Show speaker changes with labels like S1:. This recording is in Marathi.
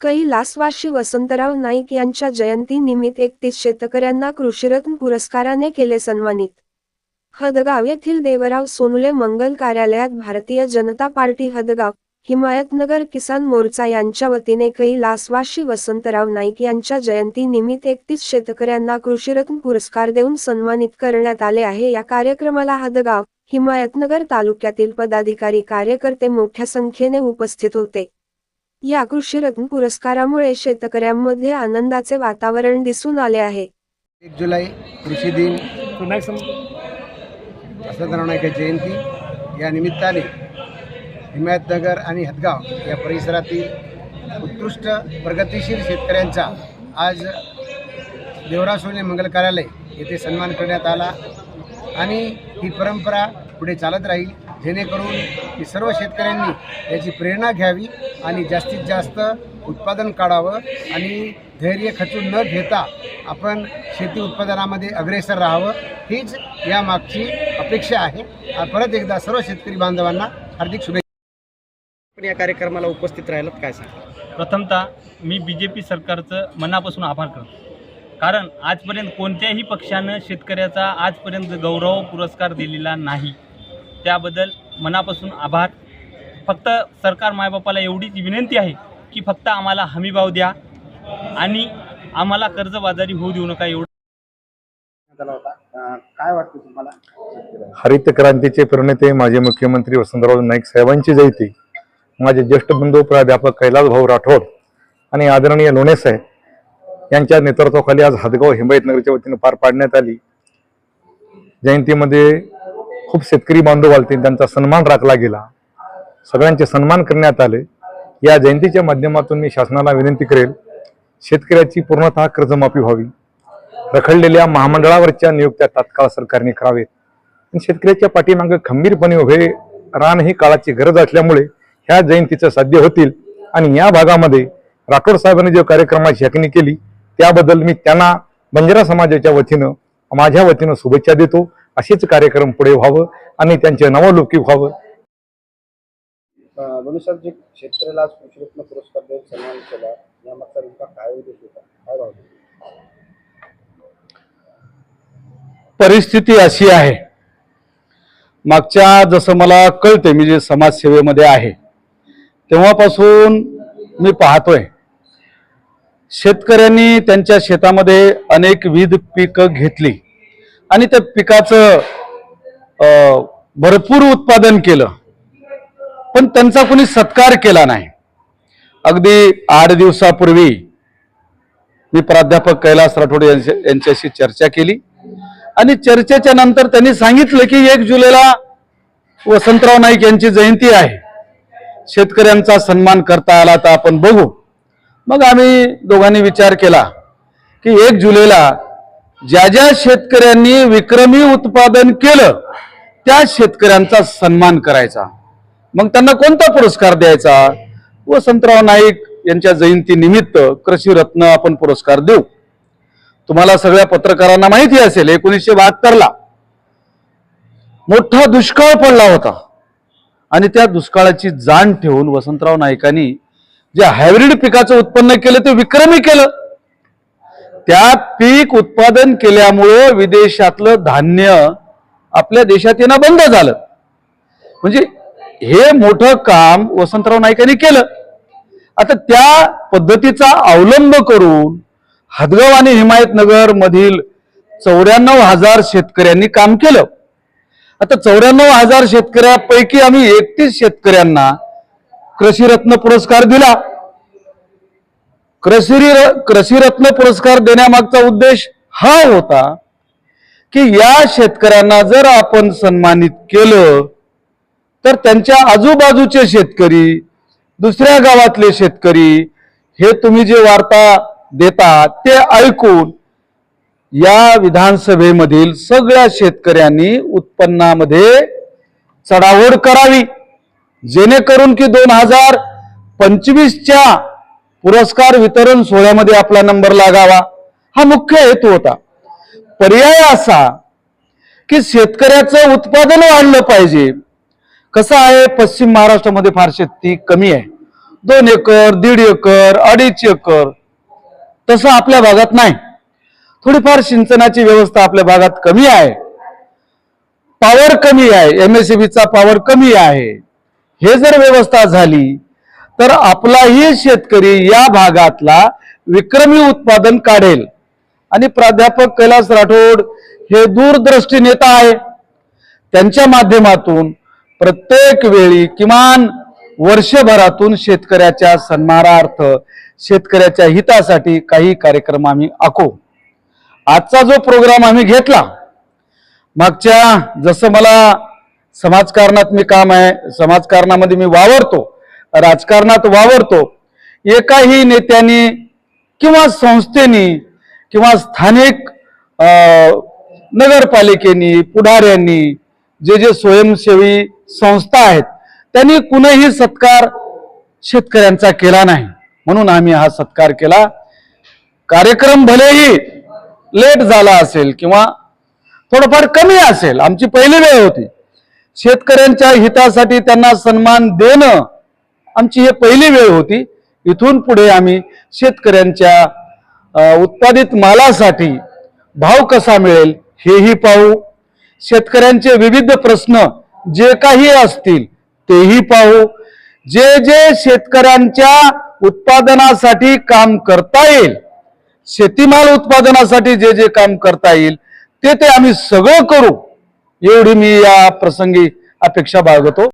S1: कैलासवाशी वसंतराव नाईक यांच्या जयंती निमित्त एकतीस शेतकऱ्यांना कृषीरत्न पुरस्काराने केले सन्मानित. हदगाव येथील देवराव सोनुले मंगल कार्यालयात भारतीय जनता पार्टी हदगाव हिमायतनगर किसान मोर्चा यांच्या वतीने कैलासवाशी वसंतराव नाईक यांच्या जयंती निमित्त एकतीस शेतकऱ्यांना कृषीरत्न पुरस्कार देऊन सन्मानित करण्यात आले आहे. या कार्यक्रमाला हदगाव हिमायतनगर तालुक्यातील पदाधिकारी कार्यकर्ते मोठ्या संख्येने उपस्थित होते. या कृषीरत्न पुरस्कारामुळे शेतकऱ्यांमध्ये आनंदाचे वातावरण दिसून आले आहे.
S2: एक जुलै कृषी दिन. वसंतराव नाईक जयंती. या निमित्ताने हिमायतनगर आणि हदगाव या परिसरातील उत्कृष्ट प्रगतिशील शेतकऱ्यांचा आज देवराव सोने मंगल कार्यालय येथे सन्मान करण्यात आला. आणि ही परंपरा पुढे चालत राहील. जेणेकरून की सर्व शेतकऱ्यांनी याची प्रेरणा घ्यावी आणि जास्तीत जास्त उत्पादन काढावं आणि धैर्य खचून न घेता आपण शेती उत्पादनामध्ये अग्रेसर राहावं हीच या मागची अपेक्षा आहे. परत एकदा सर्व शेतकरी बांधवांना हार्दिक शुभेच्छा.
S3: पण या कार्यक्रमाला उपस्थित राहिलात काय सांग
S4: प्रथमतः मी बी जे पी सरकारचं मनापासून आभार करतो. कारण आजपर्यंत कोणत्याही पक्षानं शेतकऱ्याचा आजपर्यंत गौरव पुरस्कार दिलेला नाही. त्याबद्दल मनापासून आभार. फक्त सरकार मायबापाला एवढीच विनंती आहे की फक्त आम्हाला हमीभाव द्या आणि आम्हाला कर्जबाजारी होऊ देऊ नका एवढं.
S2: झाला होता अ, काय वाटतं तुम्हाला?
S5: हरित क्रांतीचे प्रणेते माजी मुख्यमंत्री वसंतराव नाईक साहेबांची जयंती माझे ज्येष्ठ बंधू प्राध्यापक कैलास भाऊ राठोड आणि आदरणीय लोणे साहेब यांच्या नेतृत्वाखाली आज हदगाव हिमायतनगरच्या वतीनं पार पाडण्यात आली. जयंतीमध्ये खूप शेतकरी बांधव आलते त्यांचा सन्मान राखला गेला. सगळ्यांचे सन्मान करण्यात आले. या जयंतीच्या माध्यमातून मी शासनाला विनंती करेल शेतकऱ्याची पूर्णतः कर्जमाफी व्हावी. रखडलेल्या महामंडळावरच्या नियुक्त्या तात्काळ सरकारने करावेत. आणि शेतकऱ्याच्या पाठीमागे खंबीरपणे उभे राहणं ही काळाची गरज असल्यामुळे ह्या जयंतीचं साध्य होतील. आणि या भागामध्ये राठोड साहेबांनी जो कार्यक्रमाची हाकणी केली त्याबद्दल मी त्यांना बंजारा समाजाच्या वतीनं माझ्या वतीनं शुभेच्छा देतो. असेच कार्यक्रम पुढे व्हावं आणि त्यांचे नवलौकिक व्हावं.
S2: साहेब जे शेतकऱ्याला आज कृषीरत्न पुरस्कार देऊन सन्मान केला यामागचा नेमका काय उद्देश होता? काय भावना
S6: परिस्थिती अशी आहे. मागच्या जसं मला कळते मी जे समाजसेवेमध्ये आहे तेव्हापासून मी पाहतोय शेतकऱ्यांनी त्यांच्या शेतामध्ये अनेक विविध पिकं घेतली. आणि त्या पिकाचं भरपूर उत्पादन केलं. पण त्यांचा कोणी सत्कार केला नाही. अगदी आठ दिवसापूर्वी मी प्राध्यापक कैलास राठोड यांच्या- यांच्याशी चर्चा केली. आणि चर्चेच्या नंतर त्यांनी सांगितलं की एक जुलैला वसंतराव नाईक यांची जयंती आहे. शेतकऱ्यांचा सन्मान करता आला तर आपण बघू. मग आम्ही दोघांनी विचार केला की एक जुलैला ज्या ज्या शेतकऱ्यांनी विक्रमी उत्पादन केलं त्या शेतकऱ्यांचा सन्मान करायचा. मग त्यांना कोणता पुरस्कार द्यायचा? वसंतराव नाईक यांच्या जयंती निमित्त कृषी रत्न आपण पुरस्कार देऊ. तुम्हाला सगळ्या पत्रकारांना माहिती असेल एकोणीसशे बहात्तरला मोठा दुष्काळ पडला होता. आणि त्या दुष्काळाची जाण ठेवून वसंतराव नाईकांनी जे हायब्रिड पिकाचं उत्पन्न केलं ते विक्रमी केलं. त्यात पीक उत्पादन केल्यामुळं विदेशातलं धान्य आपल्या देशात येणं बंद झालं. म्हणजे हे मोठं काम वसंतराव नाईकांनी केलं. आता त्या पद्धतीचा अवलंब करून हदगाव आणि हिमायतनगर मधील चौऱ्याण्णव हजार शेतकऱ्यांनी काम केलं. आता चौऱ्याण्णव हजार शेतकऱ्यापैकी आम्ही एकतीस शेतकऱ्यांना कृषीरत्न पुरस्कार दिला. कृषी कृषीरत्न पुरस्कार देण्यामागचा उद्देश हा होता की या शेतकऱ्यांना जर आपण सन्मानित केलं तर त्यांच्या आजूबाजूचे शेतकरी दुसऱ्या गावातले शेतकरी हे तुम्ही जे वार्ता देता ते ऐकून या विधानसभेमधील सगळ्या शेतकऱ्यांनी उत्पन्नामध्ये चढाओढ करावी. जेणेकरून की दोन हजार पंचवीसच्या पुरस्कार वितरण सोहळ्यामध्ये आपला नंबर लागावा. हा मुख्य हेतू होता. पर्याय असा की शेतकऱ्याचं उत्पादन वाढलं पाहिजे. कसं आहे? पश्चिम महाराष्ट्रामध्ये फार शेती कमी आहे. दोन एकर दीड एकर अडीच एकर. तसं आपल्या भागात नाही. थोडीफार सिंचनाची व्यवस्था आपल्या भागात कमी आहे. पॉवर कमी आहे. एमएससीबीचा पॉवर कमी आहे. हे जर व्यवस्था झाली तर आपलाही शेतकरी या भागातला विक्रमी उत्पादन काढेल. आणि प्राध्यापक कैलास राठोड हे दूरदृष्टी नेता आहे. त्यांच्या माध्यमातून प्रत्येक वेळी किमान वर्षभरातून शेतकऱ्याच्या सन्मानार्थ शेतकऱ्याच्या हितासाठी काही कार्यक्रम आम्ही आखू. आजचा जो प्रोग्राम आम्ही घेतला मागच्या जसं मला समाजकारणात मी काम आहे समाजकारणामध्ये मी वावरतो राजकारणात वावरतो. एकाही नेत्याने किंवा संस्थेनी किंवा स्थानिक नगरपालिकेनी पुढाऱ्यांनी जे जे स्वयंसेवी संस्था आहेत त्यांनी कुणीही सत्कार शेतकऱ्यांचा केला नाही. म्हणून आम्ही हा सत्कार केला. कार्यक्रम भलेही लेट झाला असेल किंवा थोडंफार कमी असेल आमची पहिली वेळ होती. शेतकऱ्यांच्या हितासाठी त्यांना सन्मान देणं आमची हे पहिली वेळ होती. इथून पुढे आम्ही शेतकऱ्यांच्या उत्पादित मालासाठी भाव कसा मिळेल हेही पाहू. शेतकऱ्यांचे विविध प्रश्न जे काही असतील तेही पाहू. जे जे शेतकऱ्यांच्या उत्पादनासाठी काम करता येईल शेतीमाल उत्पादनासाठी जे जे काम करता येईल ते ते आम्ही सगळं करू. एवढी मी या प्रसंगी अपेक्षा बाळगतो.